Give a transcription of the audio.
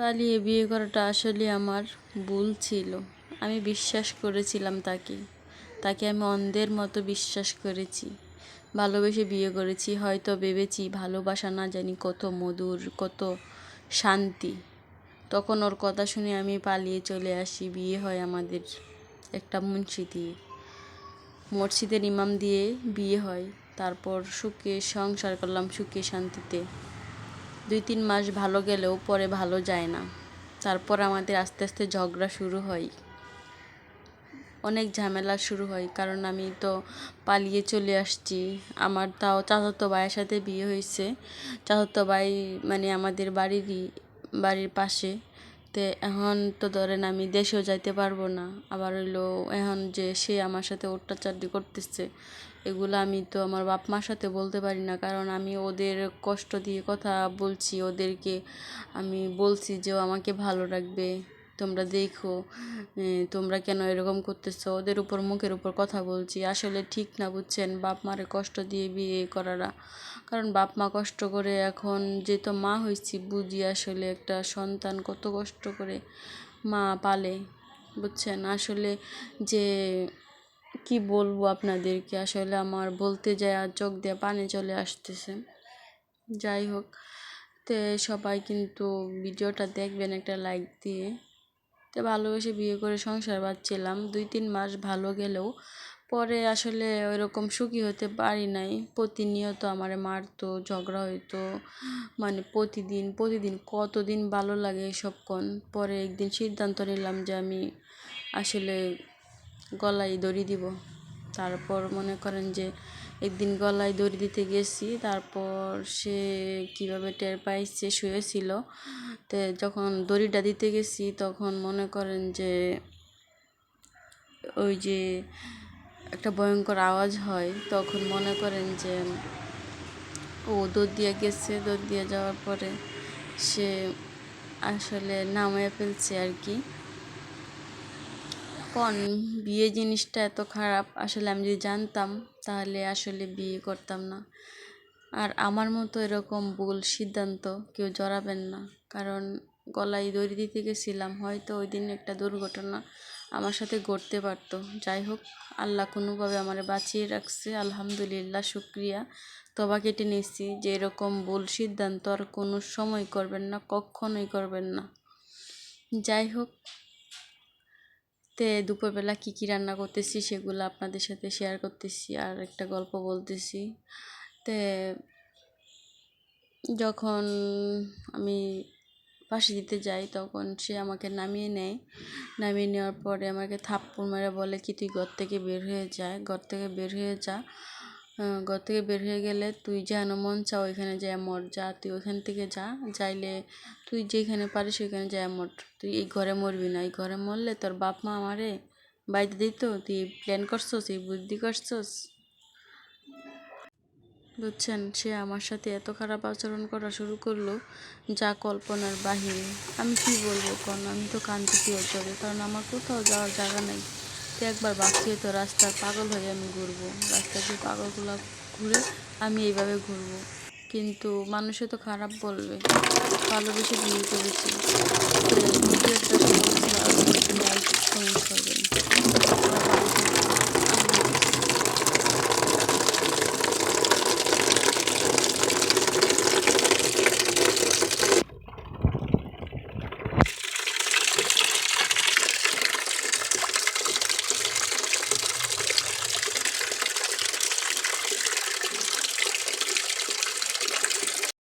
পালিয়ে বিয়ে করাটা আসলে আমার ভুল ছিল। আমি বিশ্বাস করেছিলাম তাকে। তাকে আমি অন্ধের মতো বিশ্বাস করেছি। ভালোবেসে বিয়ে করেছি, হয়তো ভেবেছি ভালোবাসা না জানি কত মধুর, কত শান্তি। তখন ওর কথা শুনে আমি পালিয়ে চলে আসি, বিয়ে হয় আমাদের একটা মুন্সি দিয়ে মসজিদের ইমাম দিয়ে বিয়ে হয়। তারপর সুখে সংসার করলাম সুখে শান্তিতে। দুই তিন মাস ভালো গেলেও পরে ভালো যায় না। তারপর আমাদের আস্তে আস্তে ঝগড়া শুরু হয়। অনেক ঝামেলা শুরু হয়, কারণ আমি তো পালিয়ে চলে আসছি। আমার তাও চাচাতো ভাইয়ের সাথে বিয়ে হয়েছে। চাচাতো ভাই মানে আমাদের বাড়িরই, বাড়ির পাশে। তে এখন তো ধরেন আমি দেশেও যাইতে পারব না। আবার হইল এখন যে সে আমার সাথে অত্যাচারটি করতেছে এগুলো আমি তো আমার বাপ মার সাথে বলতে পারি না। কারণ আমি ওদের কষ্ট দিয়ে কথা বলছি, ওদেরকে আমি বলছি যে আমাকে ভালো রাখবে। তোমরা দেখো তোমরা কেন এরকম করতেছো? ওদের উপর, মুখের উপর কথা বলছি। আসলে ঠিক না, বুঝছেন? বাপ মারে কষ্ট দিয়ে বিয়ে করারা। কারণ বাপ মা কষ্ট করে এখন যেহেতু মা হয়েছি, বুঝি আসলে একটা সন্তান কত কষ্ট করে মা পালে। বুঝছেন? আসলে যে কি বলব আপনাদেরকে? আসলে আমার বলতে যায় আর চোখ দিয়ে পানি চলে আসতেছে। যাই হোক, তো সবাই কিন্তু ভিডিওটা দেখবেন একটা লাইক দিয়ে। তো ভালোবেসে বিয়ে করে সংসার বাঁধছিলাম দুই তিন মাস ভালো গেলেও। পরে আসলে ওইরকম সুখী হতে পারি নাই। প্রতিনিয়ত আমারে মারতো, ঝগড়া হইতো। মানে প্রতিদিন প্রতিদিন কতদিন ভালো লাগে এসবক্ষণ পরে একদিন সিদ্ধান্ত নিলাম যে আমি আসলে গলায় দড়ি দিব। তারপর মনে করেন যে একদিন গলায় দড়ি দিতে গেছি, তারপর সে কীভাবে টের পাইছে শুয়েছিল। তো যখন দড়িটা দিতে গেছি, তখন মনে করেন যে ওই যে একটা ভয়ঙ্কর আওয়াজ হয়। তখন মনে করেন যে ও দৌড় দিয়ে গেছে। দৌড় দিয়ে যাওয়ার পরে সে আসলে নামায় ফেলছে আর কি। কোন বিয়ে জিনিসটা এত খারাপ, আসলে আমি যদি জানতাম তাহলে আসলে বিয়ে করতাম না। আর আমার মতো এরকম ভুল সিদ্ধান্ত কেউ জড়াবেন না। কারণ গলায় দড়ি দিতে গেছিলাম, হয়তো ওই দিন একটা দুর্ঘটনা আমার সাথে ঘটতে পারতো। যাই হোক, আল্লাহ কোনোভাবে আমার বাঁচিয়ে রাখছে, আলহামদুলিল্লাহ, শুক্রিয়া। তবা কেটে নিচ্ছি যে এরকম ভুল সিদ্ধান্ত আর কোনো সময় করবেন না কখনোই করবেন না। যাই হোক তে দুপুরবেলা কী কী রান্না করতেছি সেগুলো আপনাদের সাথে শেয়ার করতেছি আর একটা গল্প বলতেছি। তে যখন আমি পাশে দিতে যাই তখন সে আমাকে নামিয়ে নেয়। নামিয়ে নেওয়ার পরে আমাকে থাপ্পড় মেরে বলে কি, তুই ঘর থেকে বের হয়ে যায় ঘর থেকে বের হয়ে যা। ঘর থেকে বের হয়ে গেলে তুই যেন মন চাও ওইখানে যায় মর যা, তুই ওইখান থেকে যা, যাইলে তুই যেখানে পারিস ওইখানে যায় মর তুই এই ঘরে মরবি না, এই ঘরে মরলে তোর বাপ মা আমারে বাইতে দিত, তুই প্ল্যান করছস, এই বুদ্ধি করছস? বুঝছেন? সে আমার সাথে এত খারাপ আচরণ করা শুরু করল, যা কল্পনার বাহিরে। আমি কি বলব কোন? আমি তো কান্দিতে চলে কারণ আমার কোথাও যাওয়ার জায়গা নেই। তো একবার ভাবছি তো রাস্তা পাগল হয়ে আমি ঘুরবো। রাস্তার যে পাগলগুলো ঘুরে আমি এইভাবে ঘুরবো। কিন্তু মানুষে তো খারাপ বলবে। ভালোবেসে বিয়ে করেছি। ভিডিওটা লাইক করবেন।